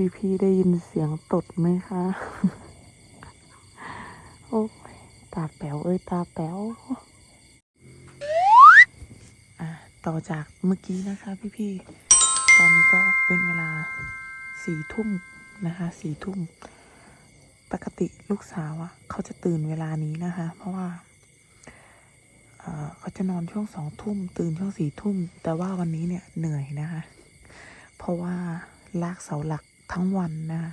พี่พี่ๆได้ยินเสียงตดไหมคะ โอ้ยตาแป๋วเอ้ยตาแป๋วอะต่อจากเมื่อกี้นะคะพี่พี่ๆ ตอนนี้ก็เป็นเวลาสี่ทุ่มนะคะสี่ทุ่ม ปกติลูกสาวอะเขาจะตื่นเวลานี้นะคะ เพราะว่าเขาจะนอนช่วงสองทุ่ม ตื่นช่วงสี่ทุ่ม แต่ว่าวันนี้เนี่ยเหนื่อยนะคะ เพราะว่าลากเสาหลัก ทั้งวันนะคะ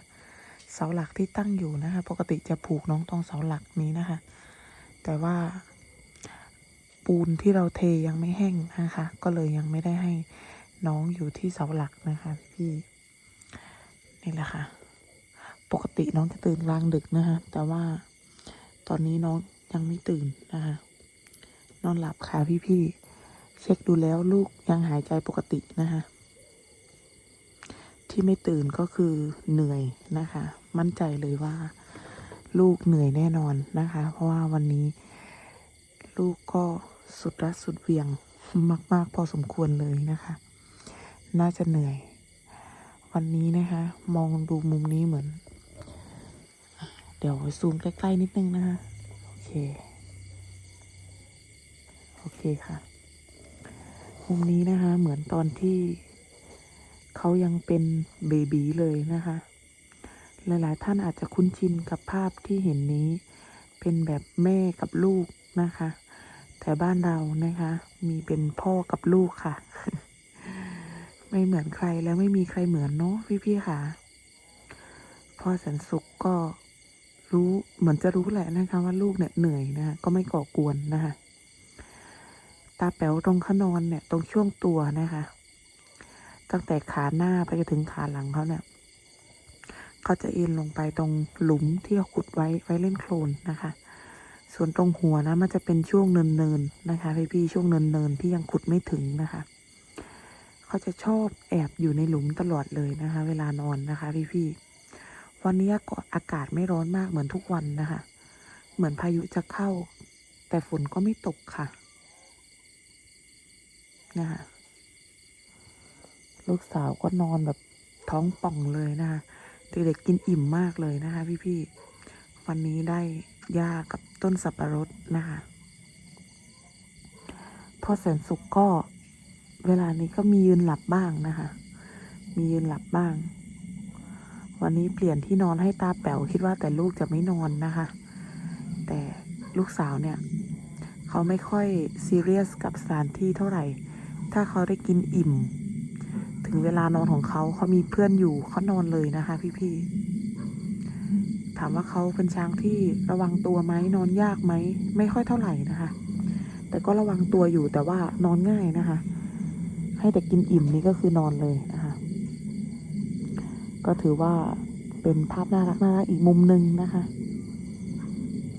เสาหลักที่ตั้งอยู่นะคะ ปกติจะผูกน้องตรงเสาหลักนี้นะคะ แต่ว่าปูนที่เราเทยังไม่แห้งนะคะ ก็เลยยังไม่ได้ให้น้องอยู่ที่เสาหลักนะคะ พี่นี่แหละค่ะ ปกติน้องจะตื่นกลางดึกนะคะ แต่ว่าตอนนี้น้องยังไม่ตื่นนะคะ นอนหลับค่ะพี่ๆเช็คดูแล้วลูกยังหายใจปกตินะคะ ที่ไม่ตื่นก็คือเหนื่อยนะคะ มั่นใจเลยว่า ลูกเหนื่อยแน่นอนนะคะ เพราะว่าวันนี้ ลูกก็สุดรัดสุดเวียงมาก ๆ พอสมควรเลยนะคะ น่าจะเหนื่อย วันนี้นะคะ มองดูมุมนี้เหมือน เดี๋ยวซูมใกล้ ๆ นิดนึงนะคะโอเค โอเคค่ะ มุมนี้นะคะ เหมือนตอนที่ เขายังเป็นเบบีเลยนะคะ หลายๆท่านอาจจะคุ้นชินกับภาพที่เห็นนี้ เป็นแบบแม่กับลูกนะคะ แต่บ้านเรานะคะ มีเป็นพ่อกับลูกค่ะ ไม่เหมือนใครแล้วไม่มีใครเหมือนเนาะพี่ๆค่ะ พ่อแสนสุขก็รู้เหมือนจะรู้แหละนะคะว่าลูกเนี่ยเหนื่อยนะคะก็ไม่ก่อกวนนะคะตาแป๋วตรงขนอนเนี่ยตรงช่วงตัวนะคะ ตั้งแต่ขาหน้าไปจนถึงขาหลังเขาเนี่ยเขาจะเอ็นลงไปตรงหลุมที่เขาขุดไว้ไว้เล่นโคลนนะคะ ส่วนตรงหัวนะมันจะเป็นช่วงเนินๆนะคะพี่พี่ช่วงเนินๆที่ยังขุดไม่ถึงนะคะ เขาจะชอบแอบอยู่ในหลุมตลอดเลยนะคะ เวลานอนนะคะ พี่พี่วันนี้อากาศไม่ร้อนมากเหมือนทุกวันนะคะ เหมือนพายุจะเข้า แต่ฝนก็ไม่ตกค่ะนะคะ ลูกสาวก็นอนแบบท้องป่องเลยนะคะเด็กๆกินอิ่มมากเลยนะคะ พี่ๆวันนี้ได้หญ้ากับต้นสับปะรดนะคะพ่อแสนสุขก็เวลานี้ก็มียืนหลับบ้างนะคะ มียืนหลับบ้าง วันนี้เปลี่ยนที่นอนให้ตาแป๋วคิดว่าแต่ลูกจะไม่นอนนะคะ แต่ลูกสาวเนี่ย เขาไม่ค่อยซีเรียสกับสถานที่เท่าไหร่ ถ้าเขาได้กินอิ่ม ถึงเวลานอนของเขาเขามีเพื่อนอยู่เขานอนเลยนะคะ พี่ๆถามว่าเขาเป็นช้างที่ระวังตัวไหมนอนยากไหมไม่ค่อยเท่าไหร่นะคะ แต่ก็ระวังตัวอยู่แต่ว่านอนง่ายนะคะ ให้แต่กินอิ่มนี่ก็คือนอนเลยนะคะ ก็ถือว่าเป็นภาพน่ารักน่ารักอีกมุมหนึ่งนะคะ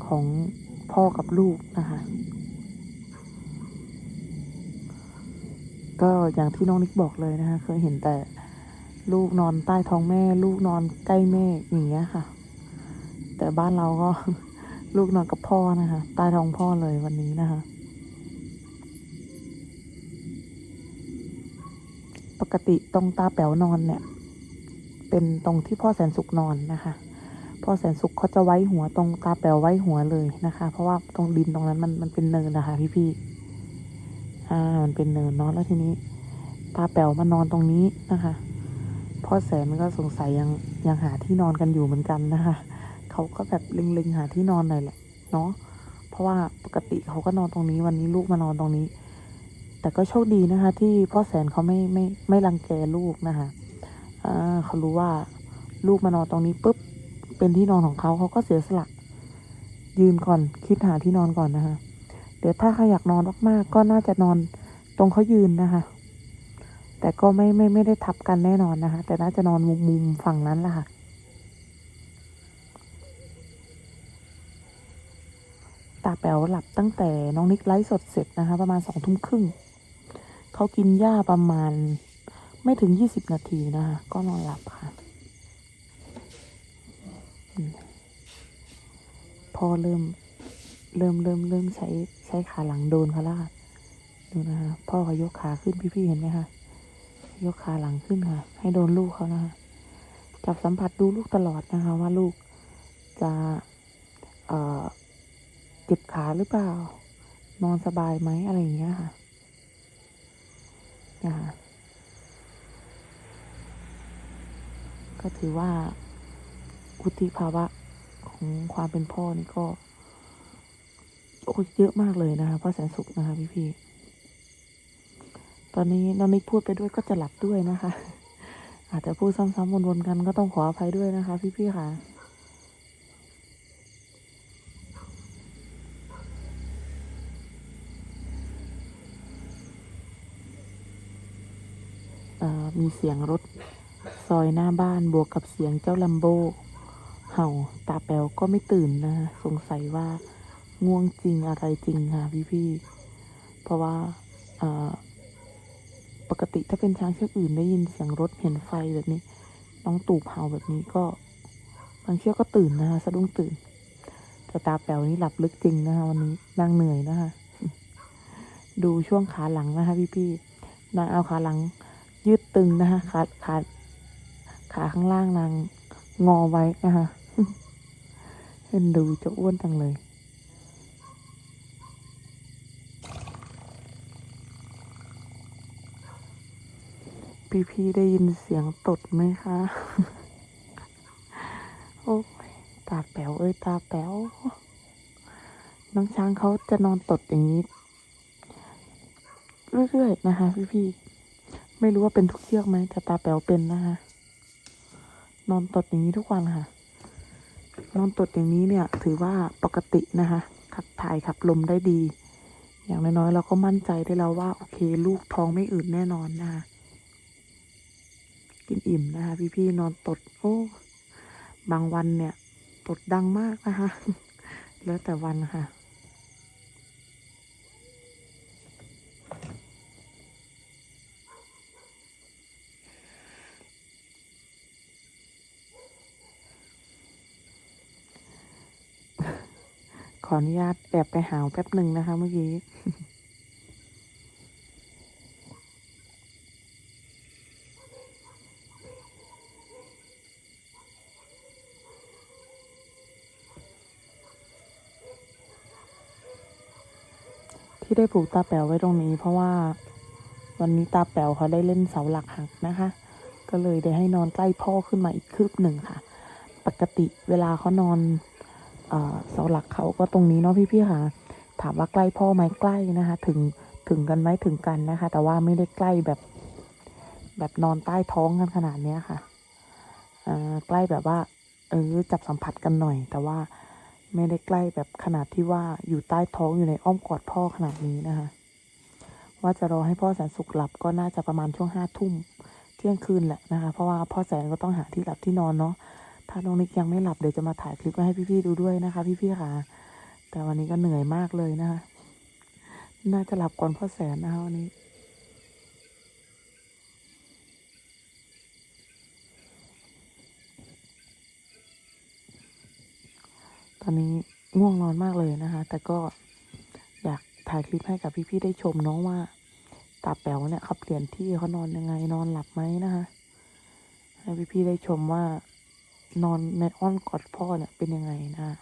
ของพ่อกับลูกนะคะ ก็อย่างที่น้องนิกบอกเลยนะคะเคยเห็นแต่ลูกนอนใต้ท้องแม่ ลูกนอนใกล้แม่อย่างเงี้ยค่ะ แต่บ้านเราก็ ลูกนอนกับพ่อนะคะใต้ท้องพ่อเลยวันนี้นะคะ ปกติตรงตาแป๋วนอนเนี่ย เป็นตรงที่พ่อแสนสุขนอนนะคะ พ่อแสนสุขเขาจะไว้หัวตรงตาแป๋วไว้หัวเลยนะคะ เพราะว่าตรงดินตรงนั้นมันมันเป็นเนินนะคะ พี่ๆ อ่า มันเป็นเนินเนาะแล้วทีนี้ตาแป๋วมานอนตรงนี้นะคะพ่อแสนก็สงสัยยังยังหาที่นอนกันอยู่เหมือนกันนะคะเขาก็แบบเล็งๆหาที่นอนหน่อยแหละเนาะเพราะว่าปกติเขาก็นอนตรงนี้ วันนี้ลูกมานอนตรงนี้ แต่ก็โชคดีนะคะ ที่พ่อแสนเขาไม่ไม่ไม่รังแกลูกนะคะอ่าเขารู้ว่าลูกมานอนตรงนี้ปุ๊บเป็นที่นอนของเขาเขาก็เสียสละ ยืนก่อนคิดหาที่นอนก่อนนะคะ ดี๋ยวถ้าเขาอยากนอนมากๆ ก็น่าจะนอนตรงเขายืนนะคะ แต่ก็ไม่ไม่ไม่ได้ทับกันแน่นอนนะคะ แต่น่าจะนอนมุมมุมฝั่งนั้นแหละค่ะ ตาแป๋วหลับตั้งแต่น้องนิกไลฟ์สดเสร็จนะคะ ประมาณสองทุ่มครึ่ง เขากินหญ้าประมาณไม่ถึงยี่สิบนาทีนะคะ ก็นอนหลับค่ะ พอเริ่ม เริ่มเริ่มเริ่มใช้ใช้ขาหลังโดนเขาแล้วค่ะดูนะคะพ่อเขายกขาขึ้นพี่ๆเห็นไหมคะยกขาหลังขึ้นค่ะ ให้โดนลูกเขานะคะจับสัมผัสดูลูกตลอดนะคะ ว่าลูกจะเอ่อเจ็บขาหรือเปล่า นอนสบายไหมอะไรอย่างเงี้ยค่ะนะคะก็ถือว่าวุฒิภาวะของความเป็นพ่อนี่ก็ เยอะมากเลยนะคะพ่อแสนสุขนะคะพี่พี่ตอนนี้น้องนิกพูดไปด้วยก็จะหลับด้วยนะคะ อาจจะพูดซ้ำๆวนๆกันก็ต้องขออภัยด้วยนะคะ พี่ๆค่ะมีเสียงรถซอยหน้าบ้านบวกกับเสียงเจ้าลัมโบ เห่าตาแป๋วก็ไม่ตื่นนะคะสงสัยว่า ง่วงจริงอะไรจริงค่ะพี่ๆเพราะว่าปกติถ้าเป็นช้างเชือกอื่นได้ยินเสียงรถเห็นไฟแบบนี้ น้องตูบเห่าแบบนี้ก็บางเชือกก็ตื่นนะคะสะดุ้งตื่น แต่ตาแป๋วนี่หลับลึกจริงนะคะวันนี้นางเหนื่อยนะคะ ดูช่วงขาหลังนะคะพี่ๆนางเอาขาหลัง ยืดตึงนะคะขาขาขาข้างล่างนางงอไว้นะคะเห็นดูจะอ้วนจังเลย พี่ๆได้ยินเสียงตดไหมคะ โอ้ยตาแป๋วเอ้ยตาแป๋วน้องช้างเขาจะนอนตดอย่างนี้ เรื่อยๆนะคะพี่ๆไม่รู้ว่าเป็นทุกเชือกไหมแต่ตาแป๋วเป็นนะคะนอนตดอย่างนี้ทุกวันค่ะ นอนตดอย่างนี้เนี่ย ถือว่าปกตินะคะขับถ่ายขับลมได้ดี อย่างน้อยๆเราก็มั่นใจได้แล้วว่า โอเค ลูกท้องไม่อืดแน่นอนนะคะ กินอิ่มนะคะ พี่ๆนอนตด โอ้ บางวันเนี่ย ตดดังมากนะคะ แล้วแต่วันค่ะ ขออนุญาตแอบไปหาวแป๊บหนึ่งนะคะเมื่อกี้ ที่ได้ผูกตาแป๋วไว้ตรงนี้ เพราะว่าวันนี้ตาแป๋วเขาได้เล่นเสาหลักหักนะคะ ก็เลยได้ให้นอนใกล้พ่อขึ้นมาอีกคืบหนึ่งค่ะ ปกติเวลาเขานอนเสาหลักเขาก็ตรงนี้เนาะพี่ๆค่ะ ถามว่าใกล้พ่อไหมใกล้นะคะ ถึงถึงกันไหมถึงกันนะคะ แต่ว่าไม่ได้ใกล้แบบ แบบนอนใต้ท้องกันขนาดเนี้ยค่ะใกล้แบบว่า เออจับสัมผัสกันหน่อย แต่ว่า ไม่ได้ใกล้แบบขนาดที่ว่าอยู่ใต้ท้องอยู่ในอ้อมกอดพ่อขนาดนี้นะคะ ว่าจะรอให้พ่อแสนสุขหลับก็น่าจะประมาณช่วงห้าทุ่มเที่ยงคืนแหละนะคะ เพราะว่าพ่อแสนก็ต้องหาที่หลับที่นอนเนาะถ้าน้องนิกยังไม่หลับเดี๋ยวจะมาถ่ายคลิปมาให้พี่ๆดูด้วยนะคะ พี่ๆค่ะ แต่วันนี้ก็เหนื่อยมากเลยนะคะ น่าจะหลับก่อนพ่อแสนนะคะวันนี้ ตอนนี้ง่วงนอนมากเลยนะคะ แต่ก็อยากถ่ายคลิปให้กับพี่ๆได้ชมน้องว่าตาแป๋วเนี่ยเขาเปลี่ยนที่เขานอนยังไงนอนหลับไหมนะคะให้พี่ๆได้ชมว่านอนในอ้อนกอดพ่อเนี่ยเป็นยังไงนะคะ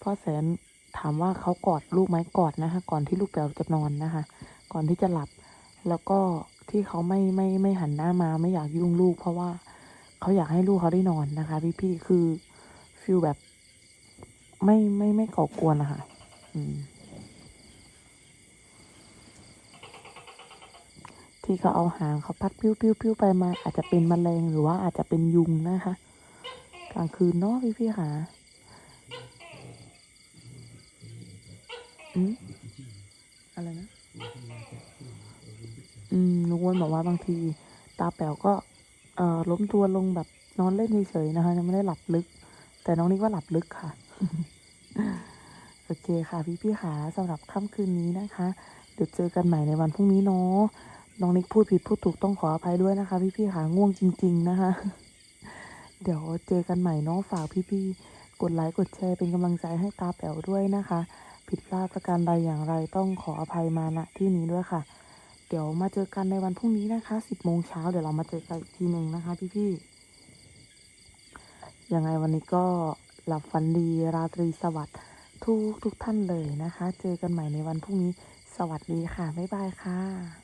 พ่อแสนถามว่าเขากอดลูกไหมกอดนะคะ ก่อนที่ลูกแป๋วจะนอนนะคะ ก่อนที่จะหลับ แล้วก็ที่เขาไม่ไม่ไม่หันหน้ามาไม่อยากยุ่งลูก เพราะว่าเขาอยากให้ลูกเขาได้นอนนะคะ พี่ๆคือ ฟิลแบบ ไม่ไม่ไม่ก่อกวนนะคะที่เขาเอาหางเขาพัดปิ้วปิ้วปิ้วไปมา อาจจะเป็นแมลงหรือว่าอาจจะเป็นยุงนะคะ กลางคืนเนาะพี่พี่ค่ะอืมอะไรนะ อืมลุงอ้วนบอกว่าบางที ตาแป๋วก็ เอ่อล้มตัวลงแบบนอนเล่นเฉยๆนะคะยังไม่ได้หลับลึก แต่น้องนิกว่าหลับลึกค่ะ โอเคค่ะ พี่พี่ๆค่ะสำหรับค่ำคืนนี้นะคะ เดี๋ยวเจอกันใหม่ในวันพรุ่งนี้เนาะน้องนิกพูดผิดพูดถูกต้องขออภัยด้วยนะคะ พี่ๆค่ะง่วงจริง ๆ นะคะ เดี๋ยวเจอกันใหม่เนาะฝากพี่ๆกดไลค์กดแชร์เป็นกำลังใจให้ตาแป๋วด้วยนะคะ ผิดพลาดประการใดอย่างไรต้องขออภัยมาณที่นี้ด้วยค่ะ เดี๋ยวมาเจอกันในวันพรุ่งนี้นะคะ 10โมงเช้าเดี๋ยวเรามาเจอกันอีกทีหนึ่งนะคะ พี่ๆ ยังไงวันนี้ก็หลับฝันดีราตรีสวัสดิ์ทุกทุกท่านเลยนะคะ เจอกันใหม่ในวันพรุ่งนี้สวัสดีค่ะ บ๊ายบายค่ะ